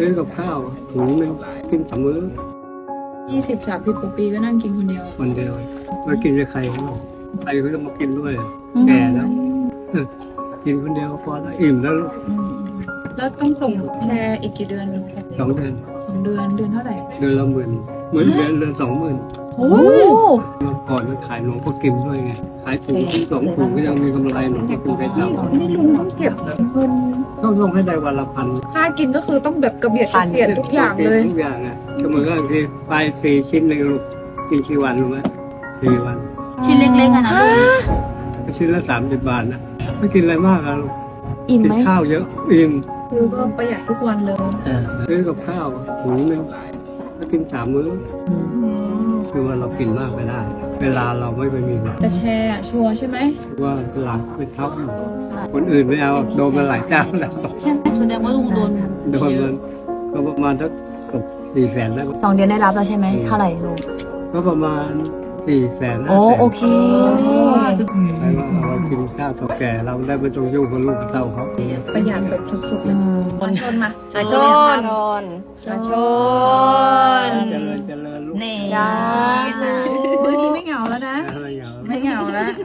ซื้อกับข้าวถุงหนึงกินสามมื้อยี่สิบสามสิบกว่าปีก็นั่งกินคนเดียววันเดียวแล้วกินกับใครเขาใครเขาจะมากินด้วย แก่แล้ว กินคนเดียวพอแล้วอิ่มแล้วลูกแล้วต้องส่งแชร์อีกกี่เดือนสองเดือนสองเดือนเดือนเท่าไหร่เดือนละหมื่นเหมือนเดือนเดือนสองหมื่นโอ้เมื่อก่อนก็ขายหลวงพ่อกิมด้วยไงขายถุงสองถุงก็ยังมีกำไรหลวงพ่อกิมไปทำนี่ลุงต้องเก็บเงิน ต้องต้องให้ได้วันละพันค่ากินก็คือต้องแบบกระเบียดกระเสียดทุกอย่างเลยทุกอย่างอะก็เหมือนกับที่ไปฟรีชิ้นหนึ่งลูกกินกี่วันรู้ไหมสี่วันชิ้นเล็กๆอะนะลูกก็ชิ้นละสามสิบบาทนะไม่กินอะไรมากอะลูกอิ่มกิไหมข้าวเยอะอิ่มคือก็ประหยัดทุกวันเลยซื้อกับข้าวถุงหนึงก็กินสามมื้อ คือว่าเรากินมากไม่ได้ เวลาเราไม่ไปมีเงินแต่แชร์อะชัวร์ใช่ไหมว่าหลังไปท็อปคนอื่นไม่เอาโดนมาหลายเจ้าแล้วใช่ไหมแสดงว่าลุงโดนโดนมันก็ประมาณสักสี่แสนแล้ว สองเดือนได้รับแล้วใช่ไหมเท่าไหร่ลุงก็ประมาณสี่แสนโอ้โอเคไม่ว่าเรากินข้าวเท่าแก่เราได้ไม่ต้องยุ่งกับลูกกับเต้าเขาประหยัดแบบสุดๆเลยมาชนมามาชนมาชนเจริญเจริญลูกนี่จ้า เฮ้ยนี่ไม่เหงาแล้วนะ